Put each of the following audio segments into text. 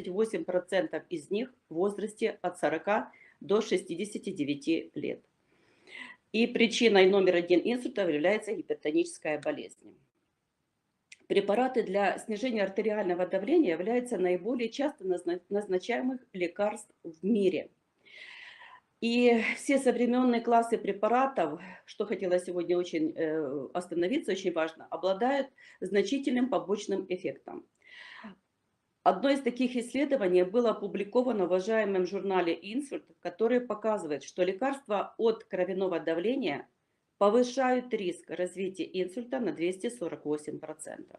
28% из них в возрасте от 40 до 69 лет. И причиной номер один инсульта является гипертоническая болезнь. Препараты для снижения артериального давления являются наиболее часто назначаемых лекарств в мире. И все современные классы препаратов, что хотела сегодня очень э, остановиться, очень важно, обладают значительным побочным эффектом. Одно из таких исследований было опубликовано в уважаемом журнале «Инсульт», который показывает, что лекарства от кровяного давления повышают риск развития инсульта на 248%.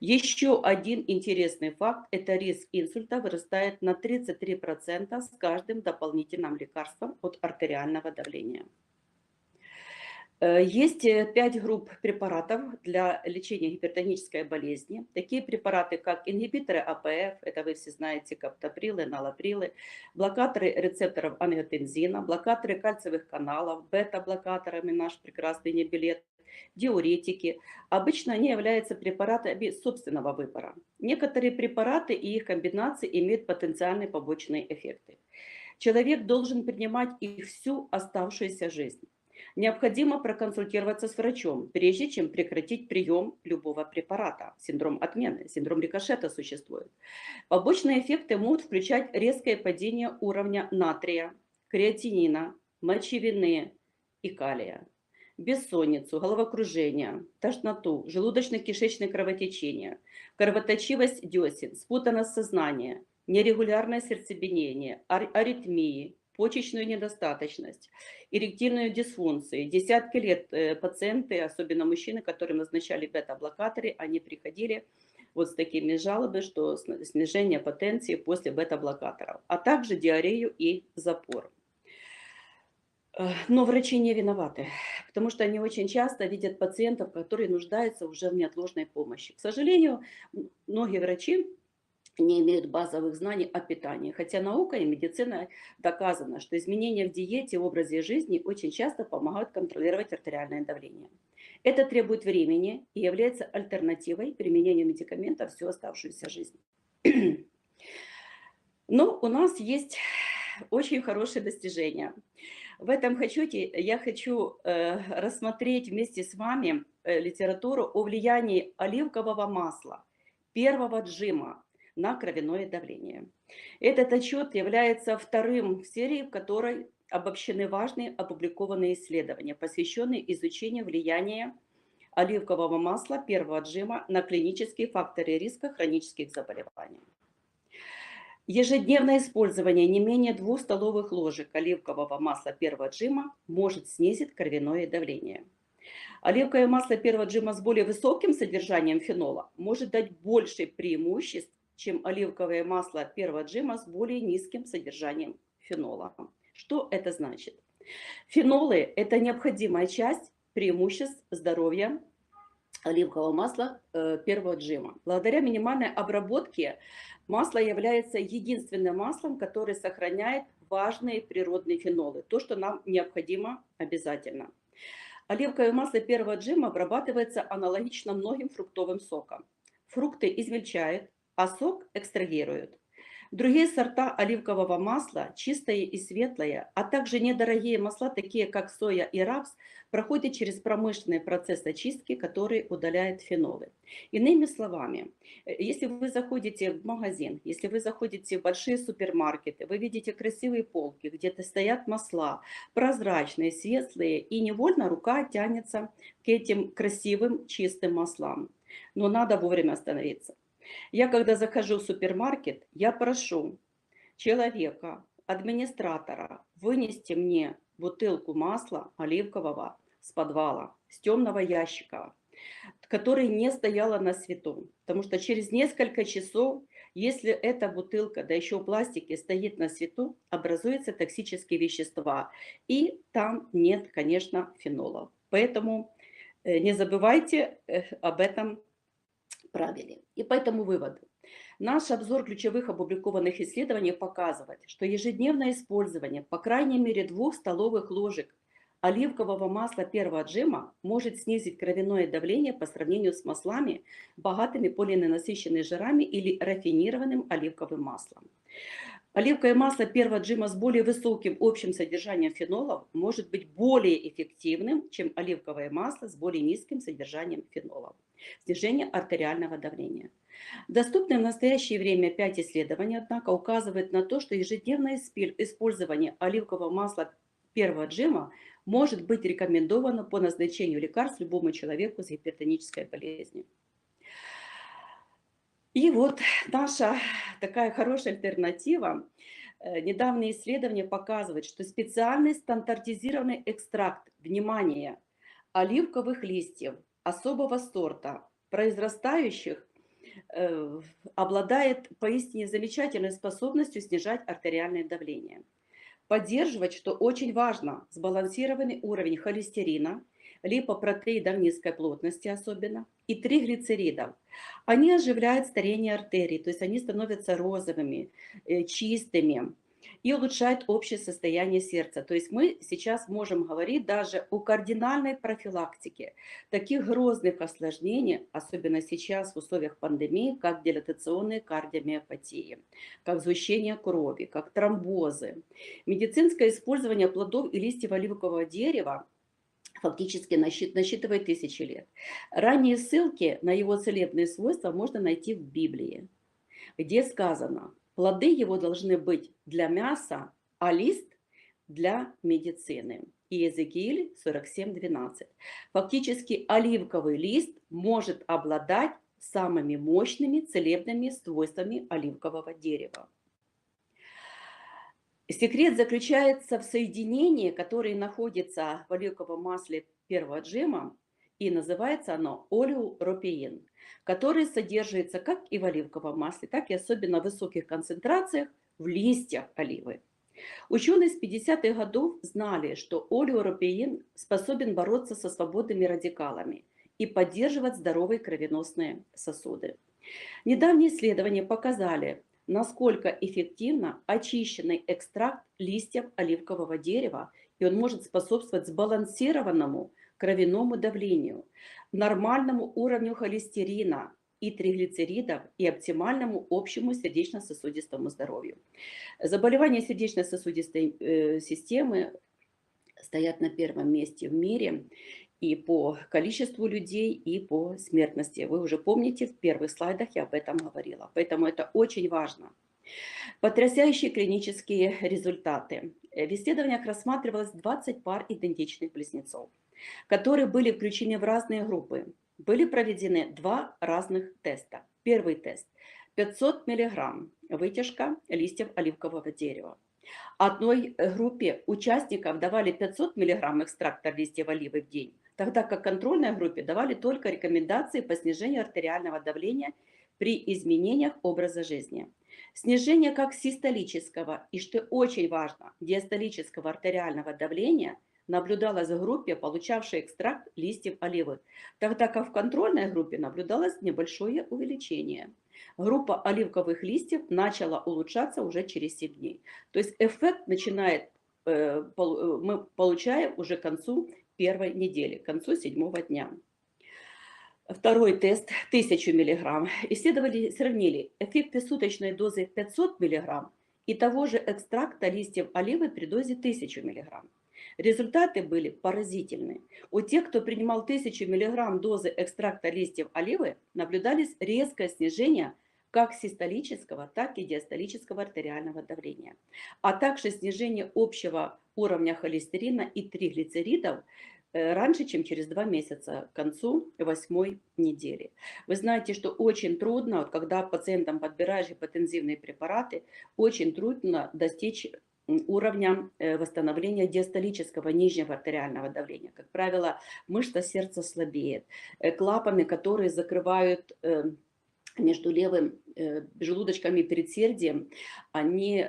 Еще один интересный факт – это риск инсульта вырастает на 33% с каждым дополнительным лекарством от артериального давления. Э, есть э, пять групп препаратов для лечения гипертонической болезни. Такие препараты, как ингибиторы АПФ, это вы все знаете, каптоприлы, налоприлы, блокаторы рецепторов ангиотензина, блокаторы кальциевых каналов, бета-блокаторами, наш прекрасный небилет, диуретики. Обычно они являются препаратами собственного выбора. Некоторые препараты и их комбинации имеют потенциальные побочные эффекты. Человек должен принимать их всю оставшуюся жизнь. Необходимо проконсультироваться с врачом, прежде чем прекратить прием любого препарата. Синдром отмены, синдром рикошета существует. Побочные эффекты могут включать резкое падение уровня натрия, креатинина, мочевины и калия, бессонницу, головокружение, тошноту, желудочно-кишечное кровотечение, кровоточивость десен, спутанность сознания, нерегулярное сердцебиение, аритмии, почечную недостаточность, эректильную дисфункцию. Десятки лет э, пациенты, особенно мужчины, которым назначали бета-блокаторы, они приходили вот с такими жалобами, что снижение потенции после бета-блокаторов, а также диарею и запор. Э, но врачи не виноваты, потому что они очень часто видят пациентов, которые нуждаются уже в неотложной помощи. К сожалению, многие врачи не имеют базовых знаний о питании. Хотя наука и медицина доказано, что изменения в диете и образе жизни очень часто помогают контролировать артериальное давление. Это требует времени и является альтернативой применению медикаментов всю оставшуюся жизнь. Но у нас есть очень хорошие достижения. В этом хочу, я хочу э, рассмотреть вместе с вами э, литературу о влиянии оливкового масла, первого джима на кровяное давление. Этот отчет является вторым в серии, в которой обобщены важные опубликованные исследования, посвященные изучению влияния оливкового масла первого отжима на клинические факторы риска хронических заболеваний. Ежедневное использование не менее двух столовых ложек оливкового масла первого отжима может снизить кровяное давление. Оливковое масло первого отжима с более высоким содержанием фенола может дать больше преимуществ чем оливковое масло первого джима с более низким содержанием фенола. Что это значит? Фенолы – это необходимая часть преимуществ здоровья оливкового масла э, первого джима. Благодаря минимальной обработке масло является единственным маслом, которое сохраняет важные природные фенолы, то, что нам необходимо обязательно. Оливковое масло первого джима обрабатывается аналогично многим фруктовым сокам. Фрукты измельчают, а сок экстрагируют. Другие сорта оливкового масла, чистое и светлое, а также недорогие масла, такие как соя и рапс, проходят через промышленный процесс очистки, который удаляет фенолы. Иными словами, если вы заходите в магазин, если вы заходите в большие супермаркеты, вы видите красивые полки, где-то стоят масла, прозрачные, светлые, и невольно рука тянется к этим красивым чистым маслам. Но надо вовремя остановиться. Я когда захожу в супермаркет, я прошу человека, администратора, вынести мне бутылку масла оливкового с подвала, с темного ящика, который не стояла на свету. Потому что через несколько часов, если эта бутылка, да еще в пластике, стоит на свету, образуются токсические вещества. И там нет, конечно, фенолов. Поэтому э, не забывайте э, об этом правиле. И поэтому выводы. Наш обзор ключевых опубликованных исследований показывает, что ежедневное использование по крайней мере двух столовых ложек оливкового масла первого отжима может снизить кровяное давление по сравнению с маслами, богатыми полиненасыщенными жирами или рафинированным оливковым маслом. Оливковое масло первого отжима с более высоким общим содержанием фенолов может быть более эффективным, чем оливковое масло с более низким содержанием фенолов. Снижение артериального давления. Доступные в настоящее время 5 исследований, однако, указывают на то, что ежедневное использование оливкового масла первого отжима может быть рекомендовано по назначению лекарств любому человеку с гипертонической болезнью. И вот наша такая хорошая альтернатива. Э, недавние исследования показывают, что специальный стандартизированный экстракт, внимание, оливковых листьев особого сорта, произрастающих, э, обладает поистине замечательной способностью снижать артериальное давление. Поддерживать, что очень важно, сбалансированный уровень холестерина, липопротеидов низкой плотности особенно, и триглицеридов. Они оживляют старение артерий, то есть они становятся розовыми, э, чистыми, и улучшает общее состояние сердца. То есть мы сейчас можем говорить даже о кардинальной профилактике таких грозных осложнений, особенно сейчас в условиях пандемии, как дилатационные кардиомиопатии, как сгущение крови, как тромбозы. Медицинское использование плодов и листьев оливкового дерева фактически насчитывает тысячи лет. Ранние ссылки на его целебные свойства можно найти в Библии, где сказано, Плоды его должны быть для мяса, а лист для медицины. Иезекииль 47.12. Фактически оливковый лист может обладать самыми мощными целебными свойствами оливкового дерева. Секрет заключается в соединении, которое находится в оливковом масле первого джема, и называется оно олеуропиин который содержится как и в оливковом масле, так и особенно в высоких концентрациях в листьях оливы. Ученые с 50-х годов знали, что олеуропеин способен бороться со свободными радикалами и поддерживать здоровые кровеносные сосуды. Недавние исследования показали, насколько эффективно очищенный экстракт листьев оливкового дерева, и он может способствовать сбалансированному кровяному давлению, нормальному уровню холестерина и триглицеридов и оптимальному общему сердечно-сосудистому здоровью. Заболевания сердечно-сосудистой э, системы стоят на первом месте в мире и по количеству людей, и по смертности. Вы уже помните, в первых слайдах я об этом говорила. Поэтому это очень важно. Потрясающие клинические результаты. В исследованиях рассматривалось 20 пар идентичных близнецов которые были включены в разные группы. Были проведены два разных теста. Первый тест – 500 мг вытяжка листьев оливкового дерева. Одной группе участников давали 500 мг экстракта листьев оливы в день, тогда как контрольной группе давали только рекомендации по снижению артериального давления при изменениях образа жизни. Снижение как систолического и, что очень важно, диастолического артериального давления – наблюдалось в группе, получавшей экстракт листьев оливы, тогда как в контрольной группе наблюдалось небольшое увеличение. Группа оливковых листьев начала улучшаться уже через 7 дней. То есть эффект начинает, э, э, мы получаем уже к концу первой недели, к концу седьмого дня. Второй тест 1000 мг. Исследователи сравнили эффекты суточной дозы 500 мг и того же экстракта листьев оливы при дозе 1000 мг. Результаты были поразительны. У тех, кто принимал 1000 мг дозы экстракта листьев оливы, наблюдались резкое снижение как систолического, так и диастолического артериального давления, а также снижение общего уровня холестерина и триглицеридов э, раньше, чем через два месяца, к концу восьмой недели. Вы знаете, что очень трудно, вот когда пациентам подбираешь гипотензивные препараты, очень трудно достичь уровня э, восстановления диастолического нижнего артериального давления. Как правило, мышца сердца слабеет. Э, клапаны, которые закрывают э, между левым желудочком и передсердием, они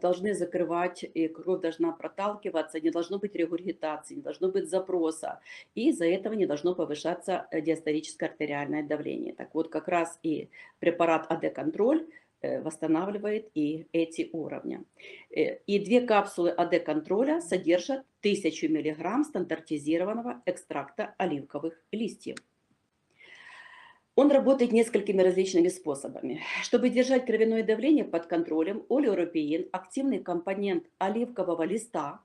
должны закрывать, и кровь должна проталкиваться, не должно быть регургитации, не должно быть запроса, и из-за этого не должно повышаться диастолическое артериальное давление. Так вот, как раз и препарат АД-контроль э, восстанавливает и эти уровни. Э, и две капсулы АД-контроля содержат 1000 мг стандартизированного экстракта оливковых листьев. Он работает несколькими различными способами. Чтобы держать кровяное давление под контролем, олеоропиин, активный компонент оливкового листа,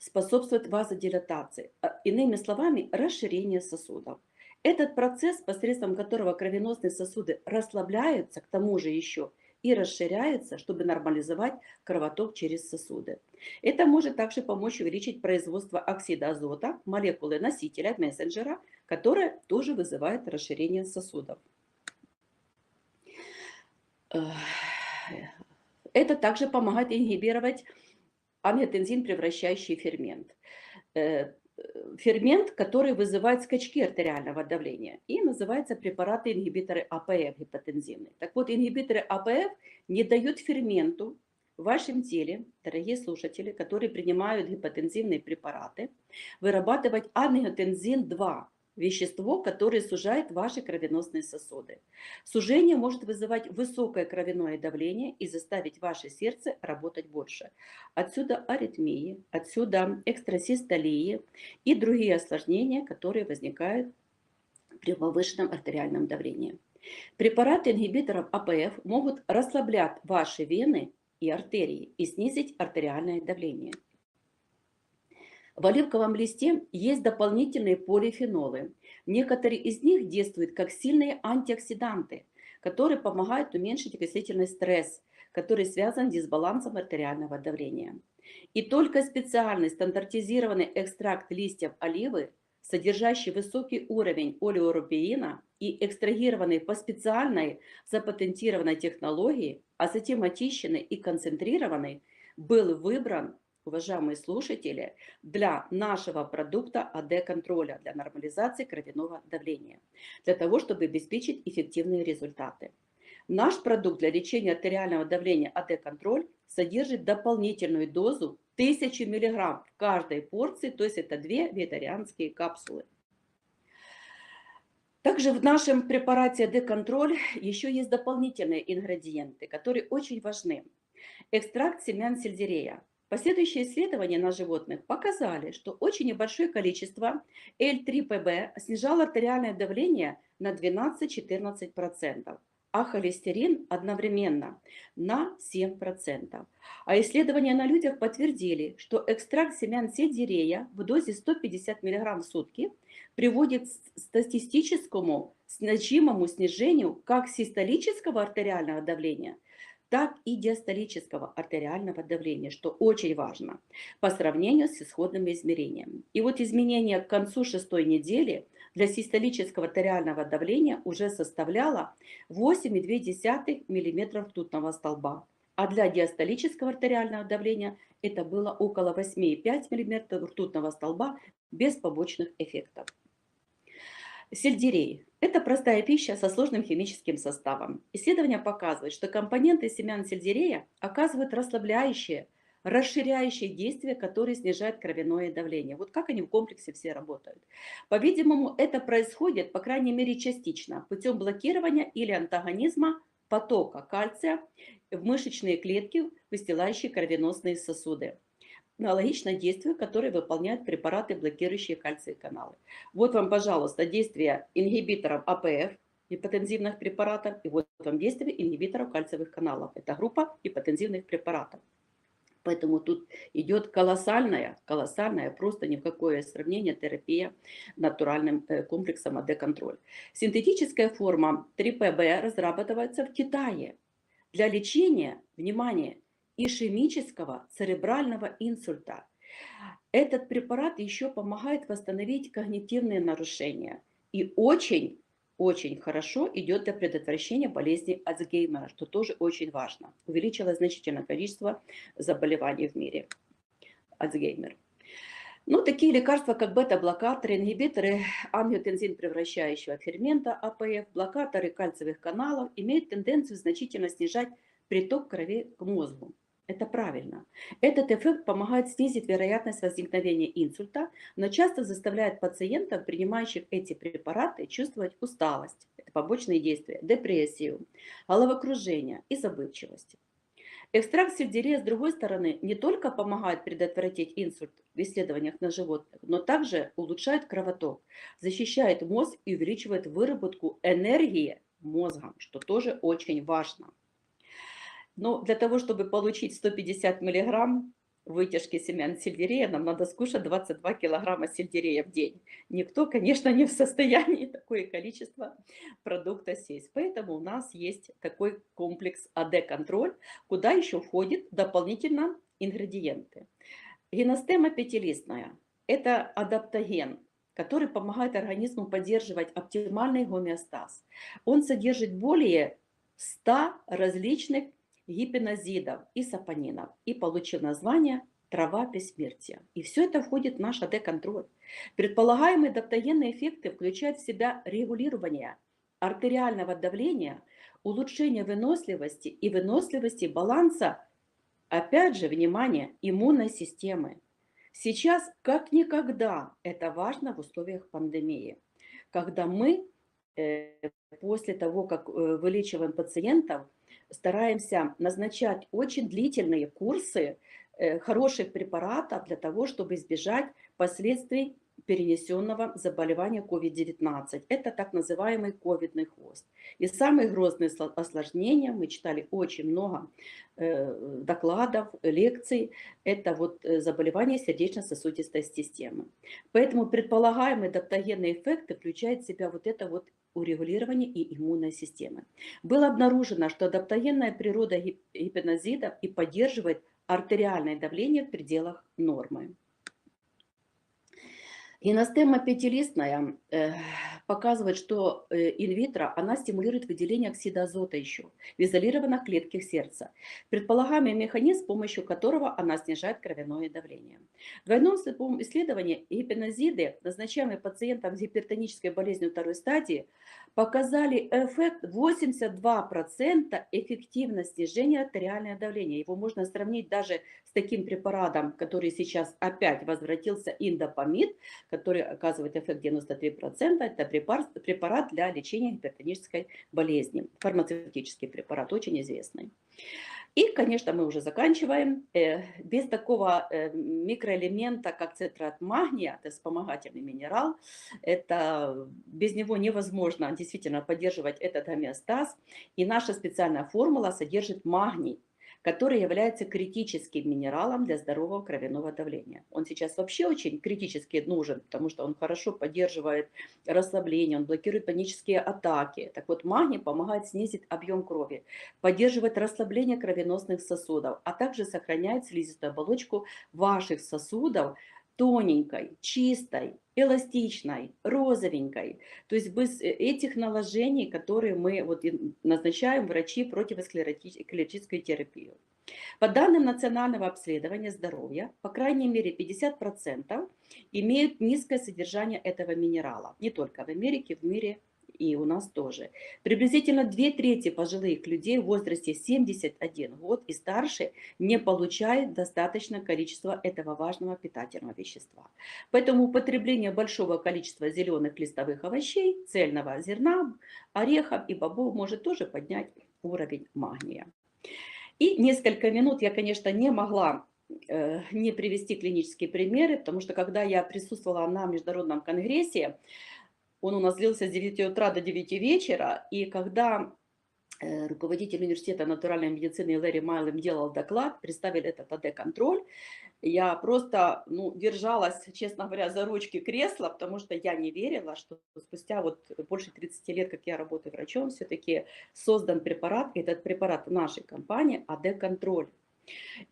способствует вазодилатации, а, иными словами, расширению сосудов. Этот процесс, посредством которого кровеносные сосуды расслабляются, к тому же еще и расширяются, чтобы нормализовать кровоток через сосуды. Это может также помочь увеличить производство оксида азота, молекулы носителя, мессенджера, которая тоже вызывает расширение сосудов. Это также помогает ингибировать ангиотензин, превращающий фермент. Э, фермент, который вызывает скачки артериального давления. И называются препараты ингибиторы АПФ гипотензивные. Так вот, ингибиторы АПФ не дают ферменту в вашем теле, дорогие слушатели, которые принимают гипотензивные препараты, вырабатывать ангиотензин-2, вещество, которое сужает ваши кровеносные сосуды. Сужение может вызывать высокое кровяное давление и заставить ваше сердце работать больше. Отсюда аритмии, отсюда экстрасистолии и другие осложнения, которые возникают при повышенном артериальном давлении. Препараты ингибиторов АПФ могут расслаблять ваши вены и артерии и снизить артериальное давление. В оливковом листе есть дополнительные полифенолы. Некоторые из них действуют как сильные антиоксиданты, которые помогают уменьшить окислительный стресс, который связан с дисбалансом артериального давления. И только специальный стандартизированный экстракт листьев оливы, содержащий высокий уровень олеоропиина и экстрагированный по специальной запатентированной технологии, а затем очищенный и концентрированный, был выбран уважаемые слушатели, для нашего продукта АД-контроля, для нормализации кровяного давления, для того, чтобы обеспечить эффективные результаты. Наш продукт для лечения артериального давления АД-контроль содержит дополнительную дозу 1000 мг в каждой порции, то есть это две вегетарианские капсулы. Также в нашем препарате АД-контроль еще есть дополнительные ингредиенты, которые очень важны. Экстракт семян сельдерея, Последующие исследования на животных показали, что очень небольшое количество L3PB снижало артериальное давление на 12-14%, а холестерин одновременно на 7%. А исследования на людях подтвердили, что экстракт семян сельдерея в дозе 150 мг в сутки приводит к статистическому значимому снижению как систолического артериального давления – так и диастолического артериального давления, что очень важно по сравнению с исходным измерением. И вот изменение к концу шестой недели для систолического артериального давления уже составляло 8,2 мм ртутного столба, а для диастолического артериального давления это было около 8,5 мм ртутного столба без побочных эффектов. Сельдерей – это простая пища со сложным химическим составом. Исследования показывают, что компоненты семян сельдерея оказывают расслабляющие, расширяющие действия, которые снижают кровяное давление. Вот как они в комплексе все работают. По-видимому, это происходит, по крайней мере, частично, путем блокирования или антагонизма потока кальция в мышечные клетки, выстилающие кровеносные сосуды аналогично действию, которое выполняют препараты, блокирующие кальций каналы. Вот вам, пожалуйста, действие ингибиторов АПФ, гипотензивных препаратов, и вот вам действие ингибиторов кальциевых каналов. Это группа гипотензивных препаратов. Поэтому тут идет колоссальная, колоссальная, просто ни в какое сравнение терапия натуральным э, комплексом АД-контроль. Синтетическая форма 3ПБ разрабатывается в Китае для лечения, внимание, ишемического церебрального инсульта. Этот препарат еще помогает восстановить когнитивные нарушения и очень очень хорошо идет для предотвращения болезни Альцгеймера, что тоже очень важно. Увеличилось значительное количество заболеваний в мире. Альцгеймер. Ну, такие лекарства, как бета-блокаторы, ингибиторы ангиотензин превращающего фермента АПФ, блокаторы кальциевых каналов имеют тенденцию значительно снижать приток крови к мозгу. Это правильно. Этот эффект помогает снизить вероятность возникновения инсульта, но часто заставляет пациентов, принимающих эти препараты, чувствовать усталость, это побочные действия, депрессию, головокружение и забывчивость. Экстракт сельдерея, с другой стороны, не только помогает предотвратить инсульт в исследованиях на животных, но также улучшает кровоток, защищает мозг и увеличивает выработку энергии мозгом, что тоже очень важно. Но для того, чтобы получить 150 миллиграмм вытяжки семян сельдерея, нам надо скушать 22 килограмма сельдерея в день. Никто, конечно, не в состоянии такое количество продукта съесть. Поэтому у нас есть такой комплекс АД-контроль, куда еще входят дополнительно ингредиенты. Геностема пятилистная – это адаптоген, который помогает организму поддерживать оптимальный гомеостаз. Он содержит более 100 различных гипинозидов и сапонинов и получил название трава бессмертия. И все это входит в наш АД-контроль. Предполагаемые адаптогенные эффекты включают в себя регулирование артериального давления, улучшение выносливости и выносливости баланса, опять же, внимание, иммунной системы. Сейчас, как никогда, это важно в условиях пандемии, когда мы э, после того, как э, вылечиваем пациентов, стараемся назначать очень длительные курсы э, хороших препаратов для того, чтобы избежать последствий перенесенного заболевания COVID-19. Это так называемый ковидный хвост. И самые грозные осложнения, мы читали очень много э, докладов, лекций, это вот э, заболевание сердечно-сосудистой системы. Поэтому предполагаемые адаптогенные эффекты включают в себя вот это вот урегулирование и иммунной системы. Было обнаружено, что адаптогенная природа гипнозидов и поддерживает артериальное давление в пределах нормы. Геностема пятилистная э, показывает, что э, инвитро она стимулирует выделение оксида азота еще в изолированных клетках сердца. Предполагаемый механизм, с помощью которого она снижает кровяное давление. В двойном слепом исследовании гипнозиды, назначаемые пациентам с гипертонической болезнью второй стадии, показали эффект 82% эффективность снижения артериального давления. Его можно сравнить даже с таким препаратом, который сейчас опять возвратился, индопамид, который оказывает эффект 93%. Это препарат для лечения гипертонической болезни. Фармацевтический препарат, очень известный. И, конечно, мы уже заканчиваем. Э, без такого э, микроэлемента, как цитрат магния, это вспомогательный минерал, это, без него невозможно действительно поддерживать этот гомеостаз. И наша специальная формула содержит магний который является критическим минералом для здорового кровяного давления. Он сейчас вообще очень критически нужен, потому что он хорошо поддерживает расслабление, он блокирует панические атаки. Так вот, магний помогает снизить объем крови, поддерживает расслабление кровеносных сосудов, а также сохраняет слизистую оболочку ваших сосудов, тоненькой, чистой, эластичной, розовенькой. То есть без э, этих наложений, которые мы вот назначаем врачи противосклеротической терапии. По данным национального обследования здоровья, по крайней мере 50% имеют низкое содержание этого минерала. Не только в Америке, в мире и у нас тоже. Приблизительно две трети пожилых людей в возрасте 71 год и старше не получают достаточное количество этого важного питательного вещества. Поэтому употребление большого количества зеленых листовых овощей, цельного зерна, орехов и бобов может тоже поднять уровень магния. И несколько минут я, конечно, не могла э, не привести клинические примеры, потому что когда я присутствовала на международном конгрессе, он у нас длился с 9 утра до 9 вечера, и когда э, руководитель университета натуральной медицины Лэри Майлем делал доклад, представили этот АД-контроль, я просто ну, держалась, честно говоря, за ручки кресла, потому что я не верила, что спустя вот больше 30 лет, как я работаю врачом, все-таки создан препарат, этот препарат нашей компании АД-контроль.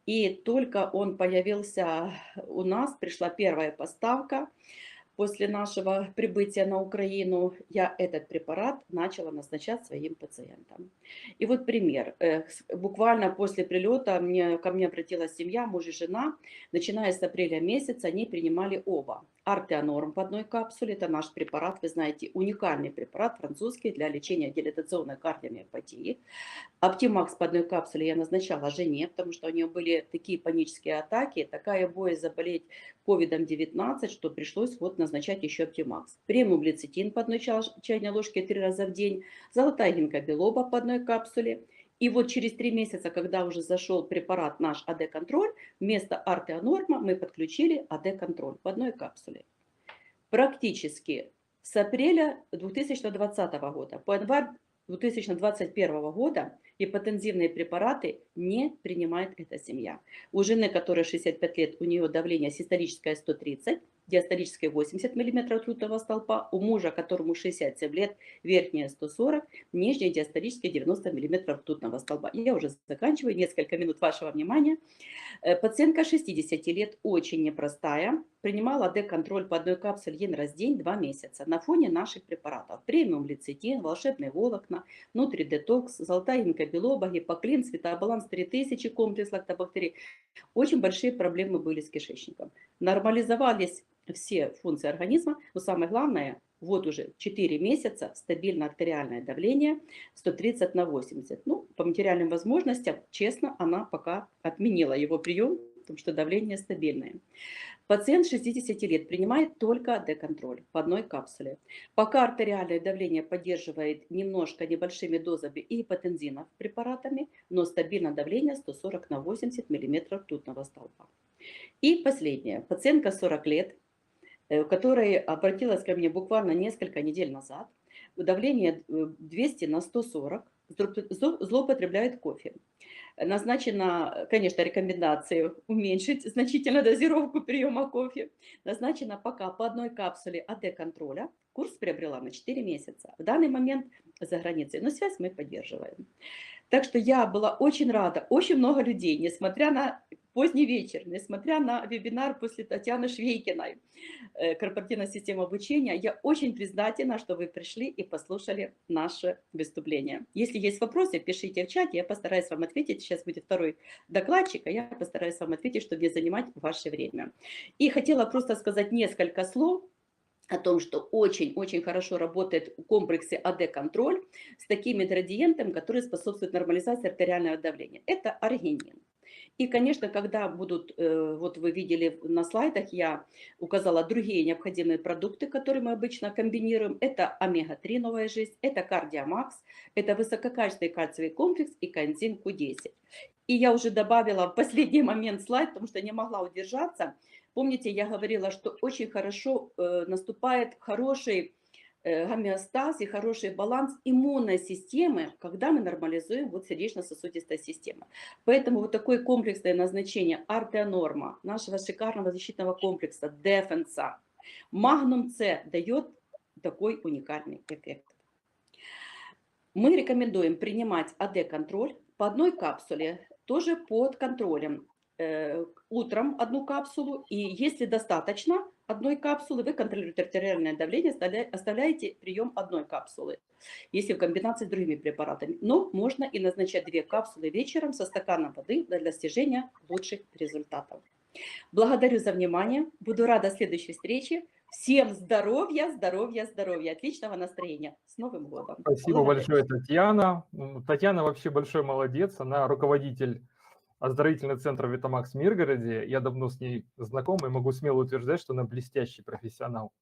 И только он появился у нас, пришла первая поставка, После нашего прибытия на Украину я этот препарат начала назначать своим пациентам. И вот пример. Э, буквально после прилета мне, ко мне обратилась семья, муж и жена. Начиная с апреля месяца они принимали оба Артеонорм в одной капсуле. Это наш препарат, вы знаете, уникальный препарат французский для лечения дилатационной кардиомиопатии. Оптимакс по одной капсуле я назначала жене, потому что у нее были такие панические атаки, такая боязнь заболеть COVID-19, что пришлось вот назначать еще Оптимакс. Премиум глицетин по одной чайной ложке три раза в день, золотая гинкобилоба по одной капсуле – и вот через три месяца, когда уже зашел препарат наш АД-контроль, вместо артеонорма мы подключили АД-контроль в одной капсуле. Практически с апреля 2020 года по январь 2021 года гипотензивные препараты не принимает эта семья. У жены, которая 65 лет, у нее давление систолическое 130, диастолической 80 мм ртутного столпа, у мужа, которому 67 лет, верхняя 140, нижняя диастолическая 90 мм ртутного столба. Я уже заканчиваю, несколько минут вашего внимания. Э, пациентка 60 лет, очень непростая, принимала D-контроль по одной капсуле один раз в день 2 месяца на фоне наших препаратов. Премиум лецитин, волшебные волокна, нутридетокс, золотая инкобилоба, гипоклин, светобаланс 3000, комплекс лактобактерий. Очень большие проблемы были с кишечником. Нормализовались все функции организма, но самое главное, вот уже 4 месяца стабильно артериальное давление 130 на 80. Ну, по материальным возможностям, честно, она пока отменила его прием, потому что давление стабильное. Пациент 60 лет принимает только D-контроль по одной капсуле. Пока артериальное давление поддерживает немножко небольшими дозами и гипотензинов препаратами, но стабильно давление 140 на 80 мм ртутного столба. И последнее. Пациентка 40 лет, которая обратилась ко мне буквально несколько недель назад. Давление 200 э, на 140, злоупотребляет кофе. Назначена, конечно, рекомендация уменьшить значительно дозировку приема кофе. Назначена пока по одной капсуле АД-контроля. Курс приобрела на 4 месяца. В данный момент за границей, но связь мы поддерживаем. Так что я была очень рада, очень много людей, несмотря на поздний вечер, несмотря на вебинар после Татьяны Швейкиной, э, корпоративная система обучения, я очень признательна, что вы пришли и послушали наше выступление. Если есть вопросы, пишите в чате, я постараюсь вам ответить. Сейчас будет второй докладчик, а я постараюсь вам ответить, чтобы не занимать ваше время. И хотела просто сказать несколько слов о том, что очень-очень хорошо работает в комплексе АД-контроль с таким ингредиентом, который способствует нормализации артериального давления. Это аргинин. И, конечно, когда будут, э, вот вы видели на слайдах, я указала другие необходимые продукты, которые мы обычно комбинируем. Это омега-3 новая жизнь, это кардиомакс, это высококачественный кальциевый комплекс и коэнзим Q10. И я уже добавила в последний момент слайд, потому что не могла удержаться. Помните, я говорила, что очень хорошо э, наступает хороший гомеостаз и хороший баланс иммунной системы, когда мы нормализуем вот сердечно-сосудистая система. Поэтому вот такое комплексное назначение артеонорма, нашего шикарного защитного комплекса, дефенса, магнум С дает такой уникальный эффект. Мы рекомендуем принимать АД-контроль по одной капсуле, тоже под контролем. Э, утром одну капсулу, и если достаточно одной капсулы, вы контролируете артериальное давление, оставляете прием одной капсулы, если в комбинации с другими препаратами. Но можно и назначать две капсулы вечером со стаканом воды для достижения лучших результатов. Благодарю за внимание, буду рада следующей встрече. Всем здоровья, здоровья, здоровья, отличного настроения. С Новым годом. Спасибо Благодарю. большое, Татьяна. Татьяна вообще большой молодец, она руководитель оздоровительный центр «Витамакс» в Миргороде. Я давно с ней знаком и могу смело утверждать, что она блестящий профессионал.